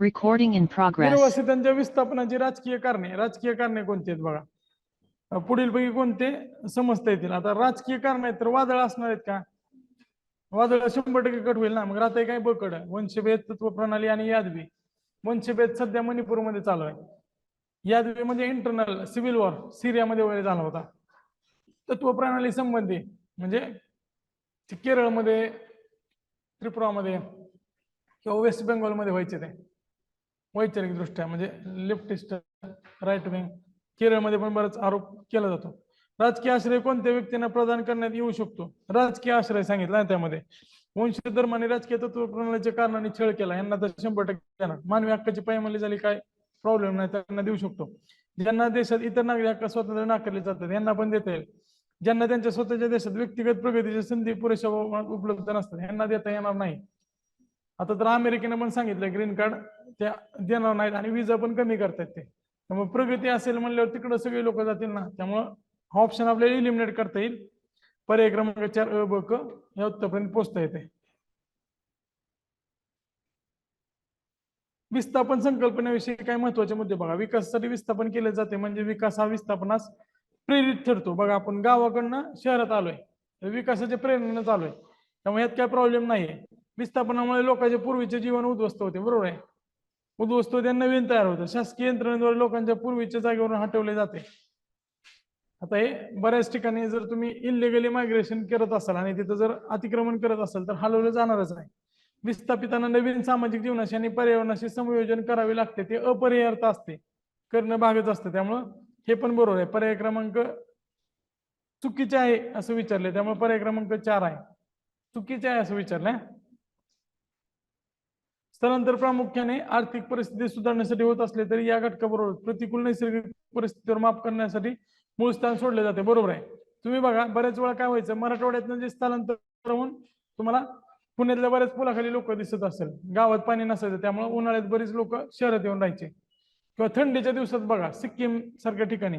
Recording in progress. निर्वासितांच्या विस्थापनाची राजकीय कारणे. राजकीय कारणे कोणती आहेत बघा? पुढीलपैकी कोणते समजता येतील? आता राजकीय कारण आहेत तर वादळ असणार आहेत का? वादळ शंभर टक्के कट होईल ना. मग राहते काय? बकड. वंशभेद तत्व प्रणाली आणि यादवी. वंशभेद सध्या मणिपूरमध्ये चालू आहे. यादवी म्हणजे इंटरनल सिव्हिल वॉर सिरियामध्ये वगैरे झाला होता. तत्व प्रणाली संबंधी म्हणजे केरळमध्ये त्रिपुरामध्ये किंवा वेस्ट बेंगॉलमध्ये व्हायचे ते. वैचारिक दृष्ट्या म्हणजे लेफ्टिस्ट राईट विंग केरळमध्ये पण बराच आरोप केला जातो. राजकीय आश्रय कोणत्या व्यक्तींना प्रदान करण्यात येऊ शकतो? राजकीय आश्रय सांगितला त्यामध्ये. वंश धर्म आणि राजकीय तत्व प्रणालीच्या कारणाने छळ केला. यांना तर शंभर टक्के देणार. मानवी हक्काची पायमली झाली काय? प्रॉब्लेम नाही. त्यांना देऊ शकतो. ज्यांना देशात इतर नागरिक हक्क स्वातंत्र्य नाकारले जातात यांना पण देता येईल. ज्यांना त्यांच्या स्वतःच्या देशात व्यक्तिगत प्रगतीच्या संधी पुरेशा उपलब्ध नसतात यांना देता येणार नाही. आता तर अमेरिकेनं पण सांगितलं ग्रीन कार्ड त्या देणार नाहीत आणि विजा पण कमी करतायत ते. त्यामुळे प्रगती असेल म्हणल्यावर तिकडे सगळे लोक जातील ना. त्यामुळं हा ऑप्शन आपल्याला इलिमिनेट करता येईल. पर्याय क्रमांक चार अ ब क या उत्तरपर्यंत पोहोचता येते विस्थापन संकल्पनेविषयी काय महत्त्वाचे मुद्दे बघा. विकासासाठी विस्थापन केले जाते म्हणजे विकास हा विस्थापनास प्रेरित ठरतो. बघा आपण गावाकडनं शहरात आलोय. विकासाच्या प्रेरणेनं चालू आहे त्यामुळे यात काय प्रॉब्लेम नाहीये. विस्थापनामुळे लोकांचे पूर्वीचे जीवन उद्ध्वस्त होते बरोबर आहे? उद्ध्वस्त होते नवीन तयार होतं. शासकीय यंत्रणेद्वारे लोकांच्या पूर्वीच्या जागेवरून हटवले जाते. आता हे बऱ्याच ठिकाणी जर तुम्ही इलिगली मायग्रेशन करत असाल आणि तिथं जर अतिक्रमण करत असाल तर हलवलं जाणारच नाही विस्थापितांना नवीन सामाजिक जीवनाशी आणि पर्यावरणाशी संयोजन करावे लागते. ते अपरिहार्थ असते. करणं भागच असतं. त्यामुळं हे पण बरोबर आहे. पर्याय क्रमांक चुकीचे आहे असं विचारले त्यामुळे पर्याय क्रमांक चार आहे. चुकीचे आहे असं विचारलंय स्थलांतर प्रामुख्याने आर्थिक परिस्थिती सुधारण्यासाठी होत असले तरी या घटकाबरोबर प्रतिकूल नैसर्गिक परिस्थितीवर माफ करण्यासाठी मूळ स्थान सोडले जाते. बरोबर आहे. तुम्ही बघा बऱ्याच वेळा काय व्हायचं मराठवाड्यातनं जे स्थलांतर होऊन तुम्हाला पुण्यातल्या बऱ्याच पुलाखाली लोक दिसत असेल. गावात पाणी नसायचं त्यामुळे उन्हाळ्यात बरीच लोक शहरात येऊन राहायचे. किंवा थंडीच्या दिवसात बघा सिक्कीम सारख्या ठिकाणी.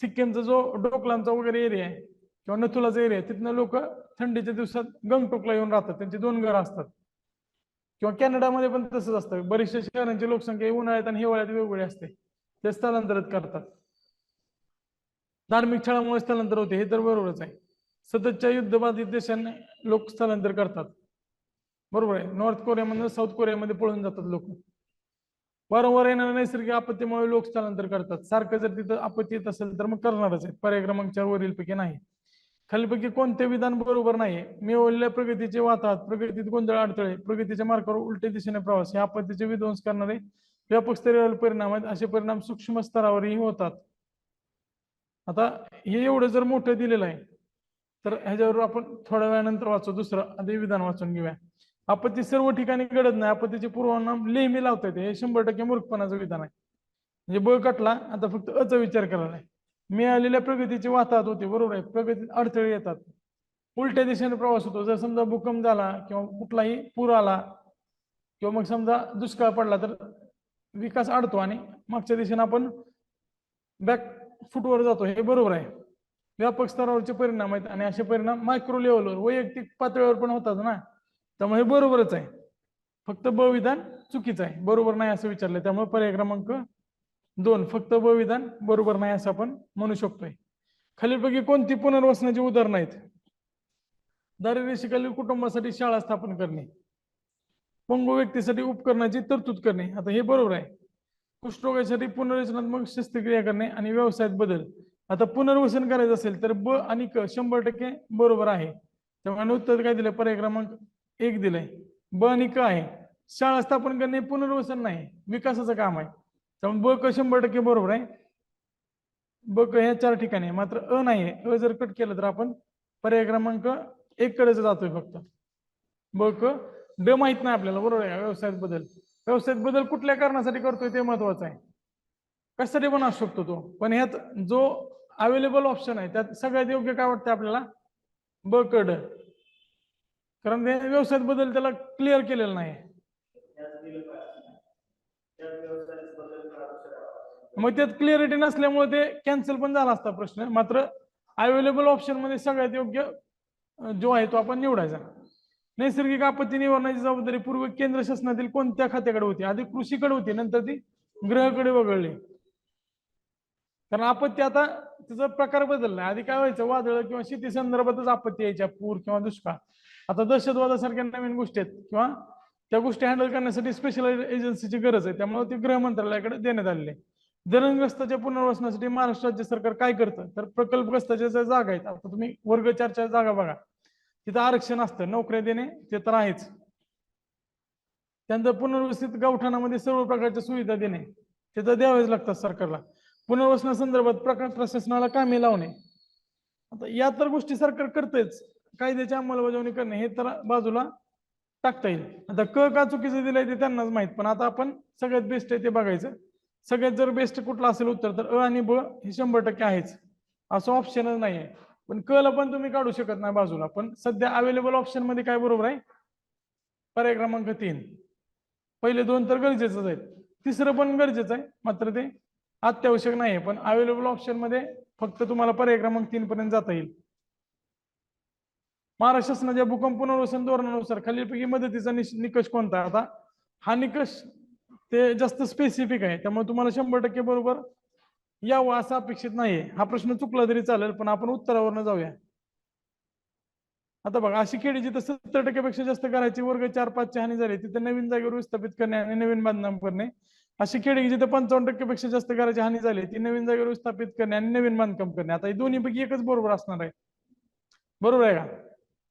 सिक्कीमचा जो डोकलांचा वगैरे एरिया आहे किंवा नथुलाचा एरिया आहे तिथनं लोक थंडीच्या दिवसात गंगटोकला येऊन राहतात. त्यांचे दोन घरं असतात. किंवा कॅनडामध्ये पण तसंच असतं. बरेचशे शहरांची लोकसंख्या उन्हाळ्यात आणि हिवाळ्यात वेगवेगळी असते. ते स्थलांतरित करतात. धार्मिक छळामुळे स्थलांतर होते हे तर बरोबरच आहे. सततच्या युद्धबाधित देशांनी लोक स्थलांतर करतात. बरोबर आहे. नॉर्थ कोरियामधून साऊथ कोरियामध्ये पळून जातात लोक. वारंवार येणाऱ्या नैसर्गिक आपत्तीमुळे लोक स्थलांतर करतात. सारखं जर तिथं आपत्ती येत असेल तर मग करणारच आहे पर्याय क्रमांक चार वरील पैकी नाही. खालीपैकी कोणते विधान बरोबर नाही? मिळवलेल्या प्रगतीचे वाताहत प्रगतीत गोंधळ अडथळे प्रगतीच्या मार्गावर उलटे दिशेने प्रवास हे आपत्तीचे विध्वंस करणारे व्यापक स्तरावर परिणाम आहेत. असे परिणाम सूक्ष्म स्तरावरही होतात. आता हे एवढं जर मोठं दिलेलं आहे तर ह्याच्यावर आपण थोड्या वेळानंतर वाचू. दुसरं आधी विधान वाचून घेऊया. आपत्ती सर्व ठिकाणी घडत नाही. आपत्तीचे पूर्वनाम नेहमी लावता येते. हे शंभर टक्के मूर्खपणाचं विधान आहे. म्हणजे बळ कटला आता फक्त अचा विचार करायला आहे. मिळालेल्या प्रगतीची वाताहत होते बरोबर आहे. प्रगतीत अडथळे येतात. उलट्या दिशेने प्रवास होतो. जर समजा भूकंप झाला किंवा कुठलाही पूर आला किंवा मग समजा दुष्काळ पडला तर विकास अडतो आणि मागच्या दिशेने आपण बॅक फुटवर जातो. हे बरोबर आहे. व्यापक स्तरावरचे परिणाम आहेत आणि असे परिणाम मायक्रो लेवलवर वैयक्तिक पातळीवर पण होतात ना. त्यामुळे हे बरोबरच आहे. फक्त ब विधान चुकीचं आहे. बरोबर नाही असं विचारलं त्यामुळे पर्याय क्रमांक दोन फक्त ब विधान बरोबर नाही असं आपण म्हणू शकतोय. खालीलपैकी कोणती पुनर्वसनाची उदाहरणं आहेत? दारिद्र्यशिखालील कुटुंबासाठी शाळा स्थापन करणे पंगू व्यक्तीसाठी उपकरणाची तरतूद करणे आता हे बरोबर आहे. कुष्ठरोगासाठी पुनर्रचनात्मक शस्त्रक्रिया करणे आणि व्यवसायात बदल. आता पुनर्वसन करायचं असेल तर ब आणि क शंभर टक्के बरोबर आहे. त्यामुळे उत्तर काय दिलं पर्याय क्रमांक एक दिलंय. ब आणि क आहे. शाळा स्थापन करणे पुनर्वसन नाही विकासाचं काम आहे. त्यामुळे ब क शंभर टक्के बरोबर आहे. ब क ह्या चार ठिकाणी आहे. मात्र अ नाही आहे. अ जर कट केलं तर आपण पर्याय क्रमांक एक कडेच जातोय फक्त. ब क ड माहीत नाही आपल्याला. बरोबर आहे व्यवसायात बदल. व्यवसायात बदल कुठल्या कारणासाठी करतोय ते महत्वाचं आहे. कशासाठी पण असू शकतो तो. पण ह्यात जो अवेलेबल ऑप्शन आहे त्यात सगळ्यात योग्य काय वाटतं आपल्याला? ब कड कारण ते व्यवसायात बदल त्याला क्लिअर केलेला नाही. मग त्यात क्लिअरिटी नसल्यामुळे ते कॅन्सल पण झाला असता प्रश्न. मात्र अवेलेबल ऑप्शनमध्ये सगळ्यात योग्य जो आहे तो आपण निवडायचा. नैसर्गिक आपत्ती निवारणाची जबाबदारी पूर्वी केंद्र शासनातील कोणत्या खात्याकडे होती? आधी कृषीकडे होती नंतर ती गृहाकडे वगळली. कारण आपत्ती आता त्याचा प्रकार बदललाय आधी काय व्हायचं? वादळ किंवा शेती संदर्भातच आपत्ती यायच्या. पूर किंवा दुष्काळ. आता दहशतवादासारख्या नवीन गोष्टी आहेत किंवा त्या गोष्टी हँडल करण्यासाठी स्पेशल एजन्सीची गरज आहे. त्यामुळे ती गृह मंत्रालयाकडे देण्यात आलेली आहे. धरणग्रस्ताच्या पुनर्वसनासाठी महाराष्ट्र राज्य सरकार काय करतं? तर प्रकल्पग्रस्ताच्या ज्या जागा आहेत आता तुम्ही वर्ग चारच्या जागा बघा. तिथं आरक्षण असतं नोकऱ्या देणे ते तर आहेच. त्यानंतर पुनर्वसित गावठाणामध्ये सर्व प्रकारच्या सुविधा देणे ते तर द्यावेच लागतात सरकारला. पुनर्वसनासंदर्भात प्रकार प्रशासनाला कामे लावणे. आता या तर गोष्टी सरकार करतेच कायद्याची अंमलबजावणी करणे हे तर बाजूला टाकता येईल. आता क का चुकीचं दिलंय ते त्यांनाच माहीत पण आता आपण सगळ्यात बेस्ट आहे ते बघायचं. सगळ्यात जर बेस्ट कुठलं असेल उत्तर तर अ आणि ब हे शंभर टक्के आहेच. असं ऑप्शनच नाही आहे पण कल पण तुम्ही काढू शकत नाही बाजूला. पण सध्या अवेलेबल ऑप्शनमध्ये काय बरोबर आहे? पर्याय क्रमांक तीन. पहिले दोन तर गरजेचंच आहेत. तिसरं पण गरजेचं आहे. मात्र ते अत्यावश्यक नाही आहे पण अवेलेबल ऑप्शनमध्ये फक्त तुम्हाला पर्याय क्रमांक तीन पर्यंत जाता येईल. महाराष्ट्र शासनाच्या भूकंप पुनर्वसन धोरणानुसार खालीलपैकी मदतीचा निकष कोणता? आहे? आता हा निकष ते जास्त स्पेसिफिक आहे. त्यामुळे तुम्हाला शंभर टक्के बरोबर यावं असं अपेक्षित नाहीये. हा प्रश्न चुकला तरी चालेल पण आपण उत्तरावरनं जाऊया. आता बघा अशी खेडी जिथं सत्तर टक्क्यापेक्षा जास्त करायची वर्ग चार पाचची हानी झाली तिथे नवीन जागेवर विस्थापित करणे आणि नवीन बांधकाम करणे. अशी खेडी जिथं पंचावन्न टक्क्यापेक्षा जास्त करायची हानी झाली ती नवीन जागेवर विस्थापित करणे आणि नवीन बांधकाम करणे. आता हे दोन्ही पैकी एकच बरोबर असणार आहे. बरोबर आहे का?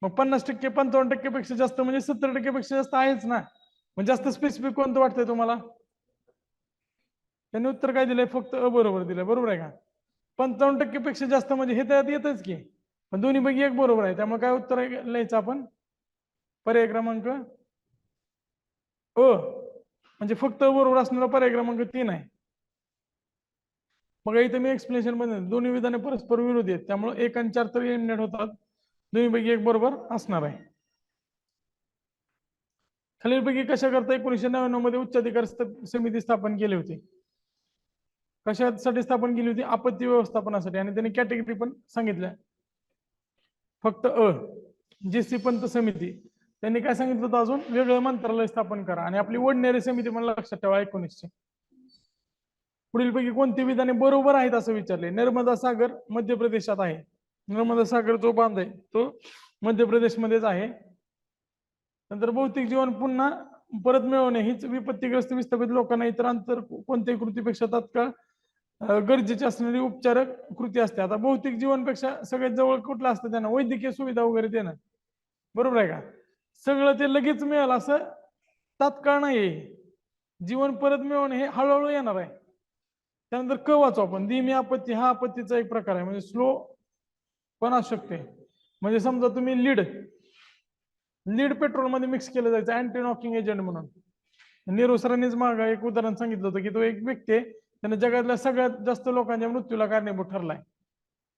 मग पन्नास टक्के पंचावन्न टक्केपेक्षा जास्त म्हणजे सत्तर टक्केपेक्षा जास्त आहेच ना. मग जास्त स्पेसिफिक कोणतं वाटतंय तुम्हाला? त्यांनी उत्तर काय दिलंय? फक्त बरोबर दिलंय. बरोबर आहे का? पंचावन्न टक्केपेक्षा जास्त म्हणजे हे त्यात येतच की. पण दोन्ही पैकी एक बरोबर आहे. त्यामुळे काय उत्तर आहे? लिहायचं आपण. पर्याय क्रमांक अ. म्हणजे फक्त बरोबर असणारा पर्याय क्रमांक तीन आहे. मग इथे मी एक्सप्लेनेशनमध्ये दोन्ही विधाने परस्पर विरोधी आहेत. त्यामुळे एक आणि चार तर एलिमिनेट होतात. दोन्हीपैकी एक बरोबर असणार आहे. खालीलपैकी कशा करता एकोणीसशे नव्याण्णवमध्ये उच्चाधिकार अधिकार समिती स्थापन केली होती? कशासाठी स्थापन केली होती? आपत्ती व्यवस्थापनासाठी. आणि त्यांनी कॅटेगरी पण सांगितल्या. फक्त अ जी सी पंत समिती. त्यांनी काय सांगितलं होतं अजून? वेगळं मंत्रालय स्थापन करा. आणि आपली वडनेरी समिती पण लक्षात ठेवा एकोणीसशे. पुढीलपैकी कोणती विधाने बरोबर आहेत असं विचारले? नर्मदा सागर मध्य प्रदेशात आहे. नर्मदा सागर जो बांध आहे तो मध्य प्रदेशमध्येच आहे. नंतर भौतिक जीवन पुन्हा परत मिळवणे हीच विपत्तीग्रस्त विस्थापित लोकांना इतर अंतर कोणत्याही कृतीपेक्षा तात्काळ गरजेची असणारी उपचारक कृती असते. आता भौतिक जीवनपेक्षा सगळ्यात जवळ कुठलं असतं त्यांना? वैद्यकीय सुविधा वगैरे देणं. बरोबर आहे का? सगळं ते लगेच मिळेल असं तात्काळ नाही आहे. जीवन परत मिळवणे हे हळूहळू येणार आहे. त्यानंतर क वाचू आपण? धीमी आपत्ती हा आपत्तीचा एक प्रकार आहे. म्हणजे स्लो पण असू शकते. म्हणजे समजा तुम्ही लीड लीड पेट्रोलमध्ये मिक्स केलं जायचं अँटी नॉकिंग एजंट म्हणून. नेहरू सरांनीच माग एक उदाहरण सांगितलं होतं की तो एक व्यक्ती आहे त्याने जगातल्या सगळ्यात जास्त लोकांच्या मृत्यूला कारणीभूत ठरलाय.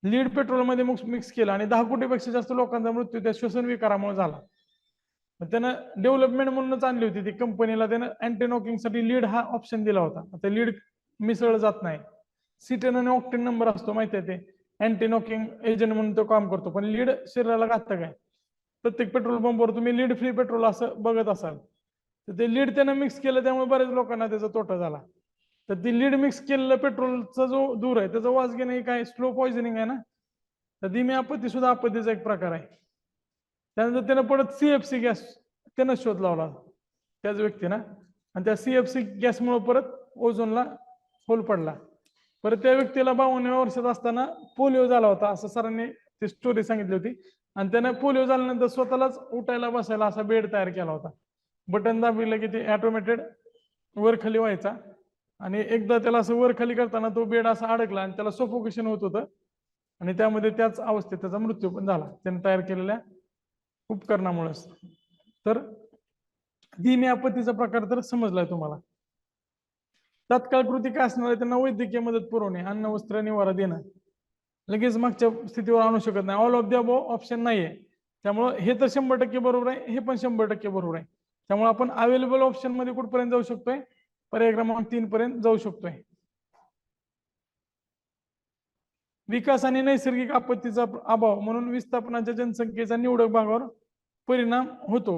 लीड पेट्रोलमध्ये मिक्स केलं आणि दहा कोटीपेक्षा जास्त लोकांचा मृत्यू त्या श्वसन विकारामुळे झाला त्यानं डेव्हलपमेंट म्हणूनच आणली होती ती कंपनीला त्यानं अँटी नॉकिंगसाठी लीड हा ऑप्शन दिला होता. आता लीड मिसळलं जात नाही. सिटेन आणि ऑक्टेन नंबर असतो माहिती आहे ते? अँटी नॉकिंग एजंट म्हणून तो काम करतो पण लीड शरीराला घातक आहे. प्रत्येक पेट्रोल पंपवर तुम्ही लीड फ्री पेट्रोल असं बघत असाल. तर ते लीड त्यानं मिक्स केलं त्यामुळे बऱ्याच लोकांना त्याचा तोटा झाला. तर ती लीड मिक्स केलेलं पेट्रोलचा जो दूर आहे त्याचा वास घेणं हे काय स्लो पॉइझनिंग आहे ना? तर धीमी आपत्ती सुद्धा आपत्तीचा एक प्रकार आहे. त्यानंतर त्यानं परत सीएफसी गॅस त्यानं शोध लावला. त्याच व्यक्तीनं. आणि त्या सीएफसी गॅसमुळे परत ओझोनला होल पडला. परत त्या व्यक्तीला बावन्न वर्षात असताना पोलिओ झाला होता असं सरांनी ती स्टोरी सांगितली होती. आणि त्याने पोलिओ झाल्यानंतर स्वतःलाच उठायला बसायला असा बेड तयार केला होता. बटन दाबिलं की ते ऑटोमेटेड वर खाली व्हायचा. आणि एकदा त्याला असं वर खाली करताना तो बेड असा अडकला आणि त्याला सोफोकेशन होत होतं. आणि त्यामध्ये त्याच अवस्थेत त्याचा मृत्यू पण झाला. त्याने तयार केलेल्या उपकरणामुळेच. तर धीमी आपत्तीचा प्रकार तर समजलाय तुम्हाला. तात्काळ कृती काय असणार त्यांना वैद्यकीय मदत पुरवणे अन्न वस्त्र निवारा देणं. लगेच मागच्या स्थितीवर आणू शकत नाही. All of the above option नाहीये. त्यामुळं हे तर शंभर टक्के बरोबर आहे. हे पण शंभर टक्के बरोबर आहे. त्यामुळे आपण अवेलेबल ऑप्शनमध्ये कुठपर्यंत जाऊ शकतोय? पर्याय क्रमांक तीन पर्यंत जाऊ शकतोय. विकास आणि नैसर्गिक आपत्तीचा अभाव म्हणून विस्थापनाच्या जनसंख्येचा निवडक भागावर परिणाम होतो.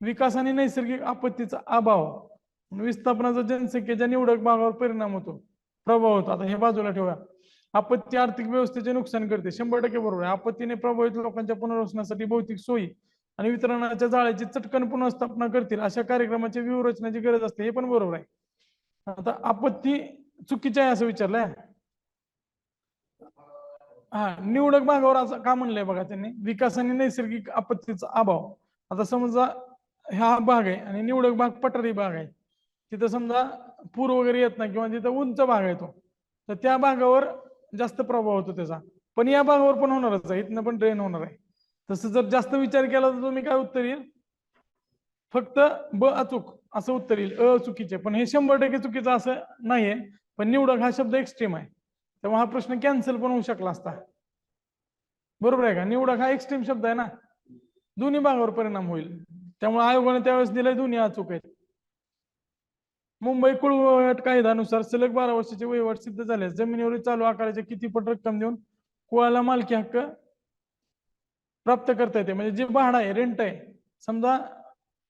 विकास आणि नैसर्गिक आपत्तीचा अभाव विस्थापनाचा जनसंख्येच्या निवडक भागावर परिणाम होतो. प्रभाव होतो. आता हे बाजूला ठेवा आपत्ती आर्थिक व्यवस्थेचे नुकसान करते. शंभर टक्के बरोबर आहे. आपत्तीने प्रभावित लोकांच्या पुनर्वसनासाठी भौतिक सोयी आणि वितरणाच्या जाळ्याची चटकन पुनर्स्थापना करतील अशा कार्यक्रमाची व्यूहरचनाची गरज असते. हे पण बरोबर आहे. आता आपत्ती चुकीची आहे असं विचारलंय. हा निवडक भागावर असं का म्हणलंय बघा त्यांनी? विकास आणि नैसर्गिक आपत्तीचा अभाव. आता समजा हा भाग आहे आणि निवडक भाग पठारी भाग आहे. तिथं समजा पूर वगैरे येत नाही किंवा तिथं उंच भाग आहे तो. तर त्या भागावर जास्त प्रभाव होतो त्याचा. पण या भागावर पण होणारच आहे. इथनं पण ड्रेन होणार आहे. तसं जर जास्त विचार केला तर तुम्ही काय उत्तर येईल? फक्त ब अचूक असं उत्तर येईल. अ चुकीचे. पण हे शंभर टक्के चुकीचं असं नाहीये. पण निवडक हा शब्द एक्स्ट्रीम आहे. तेव्हा हा प्रश्न कॅन्सल पण होऊ शकला असता. बरोबर आहे का? निवडक हा एक्स्ट्रीम शब्द आहे ना? दोन्ही भागावर परिणाम होईल. त्यामुळे आयोगाने त्यावेळेस दिलंय दोन्ही अचूक आहेत. मुंबई कुळवट वहिवाट कायद्यानुसार सलग बारा वर्षाचे वहिवाट सिद्ध झाले. जमिनीवरील चालू आकाराचे किती पट रक्कम देऊन कुळाला मालकी हक्क प्राप्त करता येते? म्हणजे जे भाडं आहे रेंट आहे समजा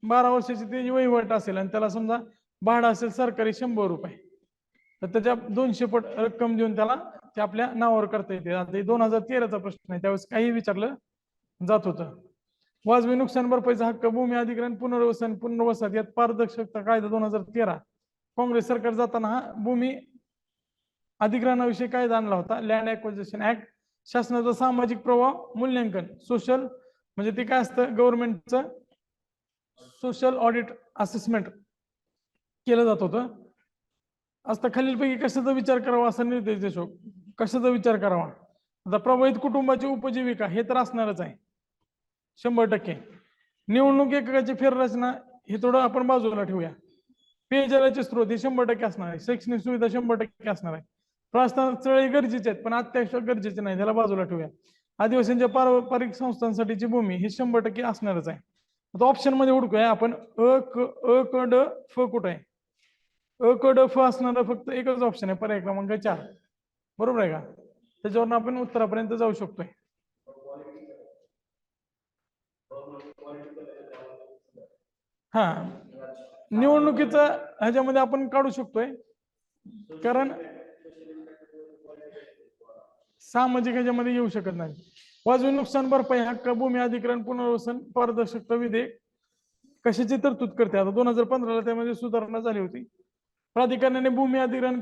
बारा वर्षाची ते वहिवाट असेल आणि त्याला समजा भाडं असेल सरकारी शंभर रुपये तर त्याच्या दोनशे पट रक्कम देऊन त्याला ते आपल्या नावावर करता येते. आता दोन हजार तेराचा प्रश्न आहे. त्यावेळेस काही विचारलं जात होतं. वाजवी नुकसान भरपाईचा हक्क भूमी अधिग्रहण पुनर्वसन पुनर्वसन यात पारदर्शकता कायदा दोन हजार तेरा काँग्रेस सरकार जाताना हा भूमी अधिग्रहणाविषयी कायदा आणला होता. लँड ऍक्विजिशन ऍक्ट शासनाचा सामाजिक प्रभाव मूल्यांकन सोशल म्हणजे ते काय असतं? गव्हर्नमेंटचं सोशल ऑडिट असेसमेंट केलं जात होतं. असता खालीलपैकी कशाचा विचार करावा असा निर्देश देशो कशाचा विचार करावा? आता प्रभावित कुटुंबाची उपजीविका हे तर असणारच आहे. शंभर टक्के. निवडणूक एककाची फेररचना हे थोडं आपण बाजूला ठेवूया. पेयजलाचे स्रोत हे शंभर टक्के असणार आहे. शैक्षणिक सुविधा शंभर टक्के असणार आहे. प्रस्थान स्थळे गरजेचे आहेत पण अत्यावश्यक गरजेचे नाही. त्याला बाजूला ठेवूया. आदिवासींच्या पारंपरिक संस्थांसाठीची भूमी हे शंभर टक्के असणारच आहे. आता ऑप्शनमध्ये हुडकूया आपण. अ क अ क ड फ कुठं आहे? अ क ड फ असणारा फक्त एकच ऑप्शन आहे. पर्याय क्रमांक चार. बरोबर आहे का? त्याच्यावरून आपण उत्तरापर्यंत जाऊ शकतोय. हा. निवडणुकीचं ह्याच्यामध्ये आपण काढू शकतोय. कारण सामाजिक ह्याच्यामध्ये येऊ शकत नाही. वाजवी नुकसान भरपाई हक्क भूमी अधिकरण पुनर्वसन पारदर्शकता विधेयक कशाची तरतूद करते? आता दोन हजार पंधराला त्यामध्ये सुधारणा झाली होती. प्राधिकरणाने भूमी अधिग्रहण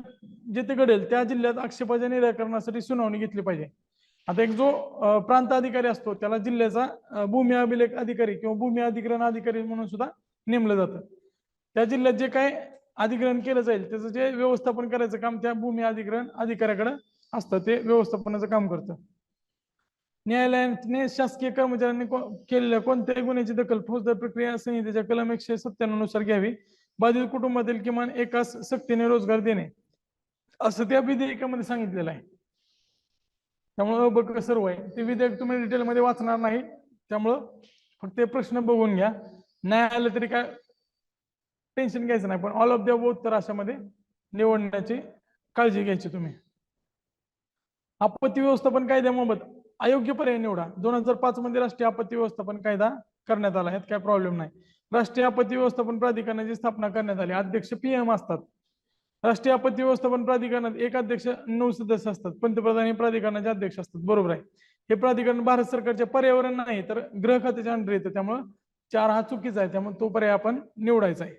जिथे घडेल त्या जिल्ह्यात आक्षेपाच्या निराकरणासाठी सुनावणी घेतली पाहिजे. आता एक जो प्रांत अधिकारी असतो त्याला जिल्ह्याचा भूमी अभिलेख अधिकारी किंवा भूमी अधिग्रहण अधिकारी म्हणून सुद्धा नेमलं जातं. त्या जिल्ह्यात जे काय अधिग्रहण केलं जाईल त्याचं जे व्यवस्थापन करायचं काम त्या भूमी अधिग्रहण अधिकाऱ्याकडे असतं. ते व्यवस्थापनाचं काम करतं. न्यायालयाने शासकीय कर्मचाऱ्यांनी केलेल्या कोणत्याही गुन्ह्याची दखल फौजदार प्रक्रिया संहितेच्या कलम एकशे सत्त्याण्णवनुसार घ्यावी. बाधित कुटुंबातील किमान एकाच सक्तीने रोजगार देणे. असं त्या विधेयकामध्ये सांगितलेलं आहे. त्यामुळं बघ सर्व आहे. ते विधेयक तुम्ही डिटेलमध्ये वाचणार नाही. त्यामुळं फक्त ते प्रश्न बघून घ्या. नाही आलं तरी काय टेन्शन घ्यायचं नाही. पण ऑल ऑफ द उत्तर अशामध्ये निवडण्याची काळजी घ्यायची तुम्ही. आपत्ती व्यवस्थापन कायद्याबाबत अयोग्य पर्याय निवडा. दोन हजार पाच मध्ये राष्ट्रीय आपत्ती व्यवस्थापन कायदा करण्यात आला. ह्यात काय प्रॉब्लेम नाही. राष्ट्रीय आपत्ती व्यवस्थापन प्राधिकरणाची स्थापना करण्यात आली अध्यक्ष पीएम असतात. राष्ट्रीय आपत्ती व्यवस्थापन प्राधिकरणात एक अध्यक्ष नऊ सदस्य असतात. पंतप्रधान हे प्राधिकरणाचे अध्यक्ष असतात. बरोबर आहे. हे प्राधिकरण भारत सरकारचे पर्यावरण नाही तर गृह खात्याच्या अंडर येतं. त्यामुळं चार हा चुकीचा आहे. त्यामुळे तो पर्याय आपण निवडायचा आहे.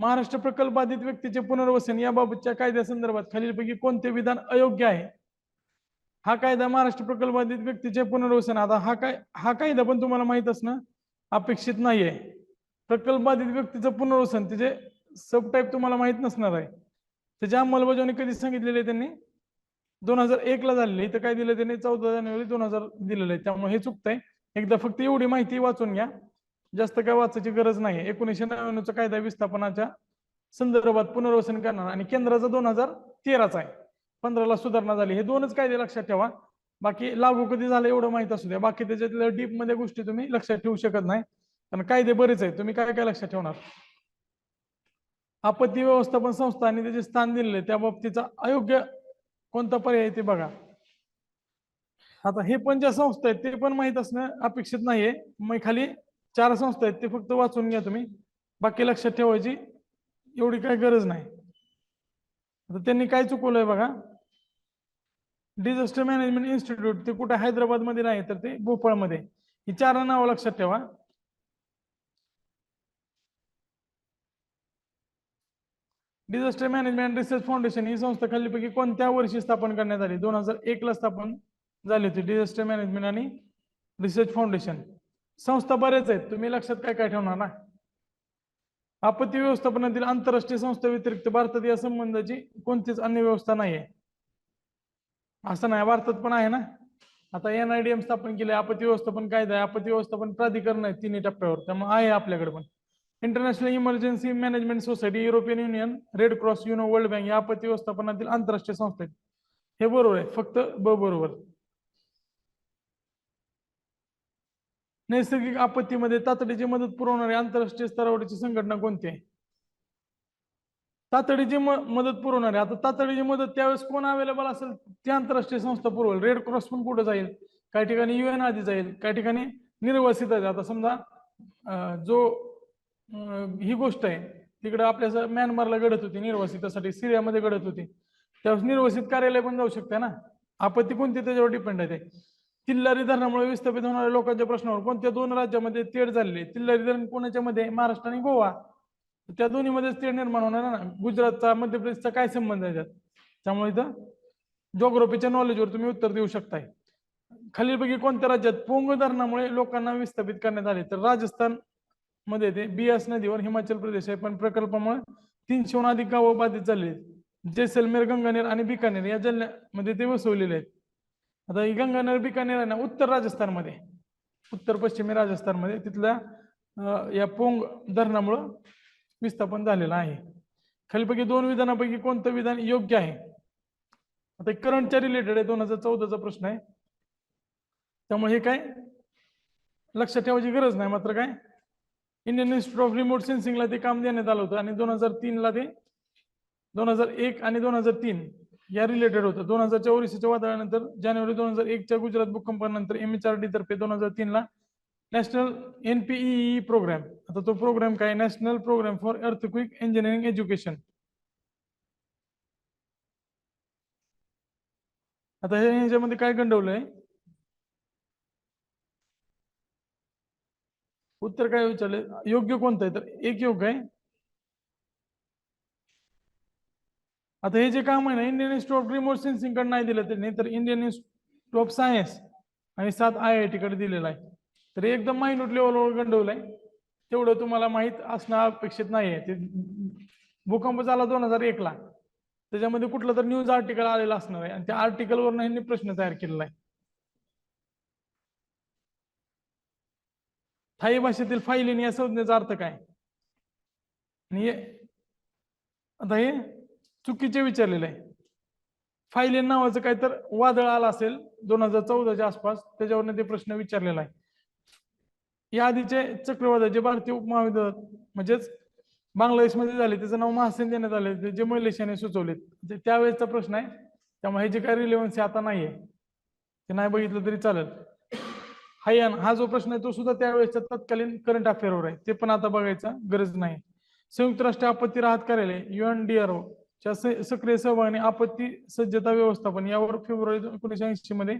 महाराष्ट्र प्रकल्प बाधित व्यक्तीचे पुनर्वसन याबाबतच्या कायद्यासंदर्भात खालीलपैकी कोणते विधान अयोग्य आहे? हा कायदा महाराष्ट्र प्रकल्प बाधित व्यक्तीचे पुनर्वसन आता हा काय हा कायदा पण तुम्हाला माहीत असणं अपेक्षित नाहीये. प्रकल्प बाधित व्यक्तीचं पुनर्वसन त्याचे सब टाईप तुम्हाला माहीत नसणार आहे. त्याची अंमलबजावणी कधी सांगितलेली आहे त्यांनी? दोन हजार एक ला झालेली इथं काय दिलं त्यांनी? चौदा जानेवारी दोन हजार दिलेलं आहे. त्यामुळे हे चुकतंय. एकदा फक्त एवढी माहिती वाचून घ्या. जास्त काय वाचायची गरज नाही. एकोणीसशे नव्याण्णवचा कायदा विस्थापनाच्या संदर्भात पुनर्वसन करणार आणि केंद्राचा दोन हजार तेराचा आहे. पंधराला सुधारणा झाली. हे दोनच कायदे लक्षात ठेवा. बाकी लागू कधी झालं एवढं माहीत असू द्या. बाकी त्याच्यातल्या डीपमध्ये गोष्टी तुम्ही लक्षात ठेवू शकत नाही. कारण कायदे बरेच आहेत. तुम्ही काय काय लक्षात ठेवणार? आपत्ती व्यवस्थापन संस्था आणि त्याचे स्थान दिलेले त्या बाबतीचा अयोग्य कोणता पर्याय आहे ते बघा. आता हे पण ज्या संस्था आहेत ते पण माहीत असणं अपेक्षित नाहीये. मग खाली चार संस्था आहेत ते फक्त वाचून घ्या तुम्ही. बाकी लक्षात ठेवायची एवढी काही गरज नाही. आता त्यांनी काय चुकवलंय बघा? डिझास्टर मॅनेजमेंट इन्स्टिट्यूट ते कुठे हैदराबादमध्ये नाही तर ते भोपाळमध्ये. ही चार नावं लक्षात ठेवा. डिझास्टर मॅनेजमेंट रिसर्च फाउंडेशन ही संस्था खालीपैकी कोणत्या वर्षी स्थापन करण्यात आली? दोन हजार एक ला स्थापन झाली होती डिझास्टर मॅनेजमेंट आणि रिसर्च फाउंडेशन संस्था बरेच आहेत. तुम्ही लक्षात काय काय ठेवणार ना? आपत्ती व्यवस्थापनातील आंतरराष्ट्रीय संस्था व्यतिरिक्त भारतात या संबंधाची कोणतीच अन्य व्यवस्था नाही आहे असं नाही भारतात पण आहे ना? आता एन आयडियम स्थापन केले आपत्ती व्यवस्थापन कायदा आहे आपत्ती व्यवस्थापन प्राधिकरण आहे तिन्ही टप्प्यावर त्यामुळे आहे आपल्याकडे पण. International emergency management society European Union Red Cross UNO World Bank या आपत्ती व्यवस्थापनातील आंतरराष्ट्रीय संस्था आहेत. हे बरोबर आहे फक्त ब बरोबर. नैसर्गिक आपत्तीमध्ये तातडीची मदत पुरवणारी आंतरराष्ट्रीय स्तरावरची संघटना कोणती आहे? तातडीची मदत पुरवणारी. आता तातडीची मदत त्यावेळेस कोण अवेलेबल असेल? ती आंतरराष्ट्रीय संस्था पुरवेल. रेड क्रॉस पण कुठं जाईल? काही ठिकाणी युएन आधी जाईल. काही ठिकाणी निर्वासित आहे. आता समजा जो ही गोष्ट आहे तिकडे आपल्या म्यानमारला घडत होती निर्वासितासाठी. सिरियामध्ये घडत होती. त्यावेळेस निर्वासित कार्यालय पण जाऊ शकते ना? आपत्ती कोणती त्याच्यावर डिपेंड आहे ते. तिल्लारी धरणामुळे विस्थापित होणाऱ्या लोकांच्या प्रश्नावर कोणत्या दोन राज्यामध्ये तेढ झालेली तिल्लारी धरण कोणाच्या मध्ये महाराष्ट्र आणि गोवा. त्या दोन्ही मध्येच तेढ निर्माण होणार ना? गुजरातचा मध्य प्रदेशचा काय संबंध आहे त्यात? त्यामुळे इथं जॉग्राफीच्या नॉलेजवर तुम्ही उत्तर देऊ शकताय. खालीलपैकी कोणत्या राज्यात पोंग धरणामुळे लोकांना विस्थापित करण्यात आले? तर राजस्थानमध्ये ते बियास नदीवर हिमाचल प्रदेश आहे. पण प्रकल्पामुळे तीनशेहून अधिक गावं बाधित झाले आहेत. जैसलमेर गंगानेर आणि बिकानेर या जिल्ह्यामध्ये ते वसवलेले आहेत. आता ही गंगानेर बिकानेर आहे ना उत्तर राजस्थानमध्ये. उत्तर पश्चिमी राजस्थानमध्ये. तिथल्या या पोंग धरणामुळं विस्थापन झालेलं आहे. खालीपैकी दोन विधानापैकी कोणतं विधान योग्य आहे? आता करंटच्या रिलेटेड आहे दोन हजार चौदाचा प्रश्न आहे. त्यामुळे हे काय? लक्षात ठेवायची गरज नाही मात्र काय? इंडियन इन्स्टिट्यूट ऑफ रिमोट सेन्सिंगला ते काम देण्यात आलं होतं आणि दोन हजार तीनला ते दोन हजार एक आणि दोन हजार तीन या रिलेटेड होतं. दोन हजार ओरिसाच्या वादळानंतर जानेवारी दोन हजार एकच्या गुजरात भूकंपानंतर एम एच आर डी तर्फे दोन हजार तीनला नॅशनल एनपीई प्रोग्राम आता तो प्रोग्राम काय? National Programme for Earthquake Engineering Education आता हे ह्याच्यामध्ये काय गंडवलंय? उत्तर काय विचारले योग्य कोणतं आहे? तर एक योग्य आहे. आता हे जे काम आहे ना इंडियन इन्स्टिट्यूट ऑफ रिमोट सेन्सिंगकडे नाही दिलं त्यांनी तर इंडियन इन्स्टिट्यूट ऑफ सायन्स आणि सात आय आय टी कडे दिलेलं आहे. तर एकदम मायन्यूट लेवलवर आहे तेवढं तुम्हाला माहीत असणं अपेक्षित नाही आहे ते भूकंप झाला दोन हजार एकला त्याच्यामध्ये कुठलं तर न्यूज आर्टिकल आलेलं असणार आहे. आणि त्या आर्टिकलवर ह्यांनी प्रश्न तयार केलेला आहे. थाई भाषेतील फायलिन या संज्ञेचा अर्थ काय? आणि आता हे चुकीचे विचारलेले आहे. फायलिन नावाचं काय तर वादळ आला असेल दोन हजार चौदाच्या आसपास त्याच्यावरनं ते प्रश्न विचारलेला आहे. या आधीचे चक्रवादळाचे भारतीय उपमहाविद्यालय म्हणजेच बांगलादेशमध्ये झाले त्याचं नाव महासेन देण्यात आले ते जे मलेशियाने सुचवले त्यावेळेसचा प्रश्न आहे त्यामुळे ह्याची काय रिलेव्हन्सी आता नाही आहे ते नाही बघितलं तरी चालेल. हायन हा जो प्रश्न आहे तो सुद्धा त्यावेळेसच्या तत्कालीन करंट अफेअरवर आहे. ते पण आता बघायचा गरज नाही. संयुक्त राष्ट्र आपत्ती राहत कार्यालय युएनडीआरओ च्या सक्रिय सहभागाने आपत्ती सज्जता व्यवस्थापन यावर फेब्रुवारी एकोणीशे ऐंशी मध्ये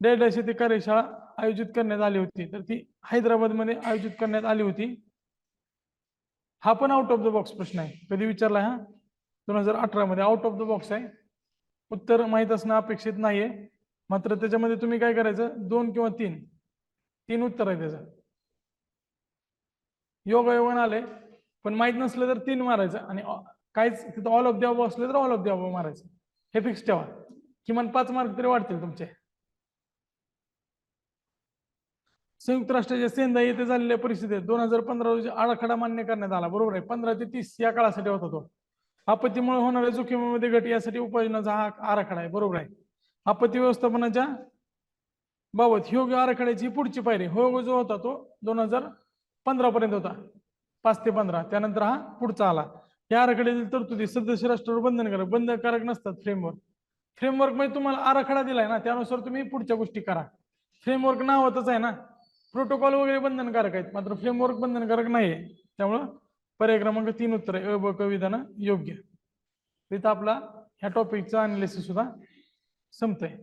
डेडाश येथे कार्यशाळा आयोजित करण्यात आली होती. तर ती हैदराबादमध्ये आयोजित करण्यात आली होती. हा पण आउट ऑफ द बॉक्स प्रश्न आहे. कधी विचारला हा? दोन हजार अठरा मध्ये आउट ऑफ द बॉक्स आहे. उत्तर माहीत असणं अपेक्षित नाहीये. मात्र त्याच्यामध्ये तुम्ही काय करायचं? दोन किंवा तीन. तीन उत्तर आहे त्याचं. योगायोगानं आले पण माहीत नसलं तर तीन मारायचं. आणि काहीच तिथं ऑल ऑफ द्यावं असलं तर ऑल ऑफ द्यावं मारायचं. हे फिक्स ठेवा. किमान पाच मार्क तरी वाढतील तुमचे. संयुक्त राष्ट्राच्या सेंदा येथे झालेल्या परिस्थितीत दोन हजार पंधरा रोजी आराखडा मान्य करण्यात आला. बरोबर आहे. पंधरा ते तीस या काळासाठी होता तो. आपत्तीमुळे होणाऱ्या जोखमीमध्ये घट यासाठी उपाययोजनाचा हा आराखडा आहे. बरोबर आहे. आपत्ती व्यवस्थापनाच्या बाबत योग्य आराखड्याची पुढची पायरी. हो, हो जो होता तो दोन हजार पंधरा पर्यंत होता. पाच ते पंधरा. त्यानंतर हा पुढचा आला. या आराखड्यातील तरतुदी सदस्य राष्ट्रावर बंधनकारक बंधनकारक नसतात फ्रेमवर्क फ्रेमवर्क म्हणजे तुम्हाला आराखडा दिलाय ना त्यानुसार तुम्ही पुढच्या गोष्टी करा. फ्रेमवर्क नावातच आहे ना. प्रोटोकॉल वगैरे बंधनकारक आहेत मात्र फ्रेमवर्क बंधनकारक नाही आहे त्यामुळं पर्याय क्रमांक तीन उत्तर आहे. अ ब क विधान योग्य. तिथं आपला ह्या टॉपिकचा अनालिसिस सुद्धा संपतंय.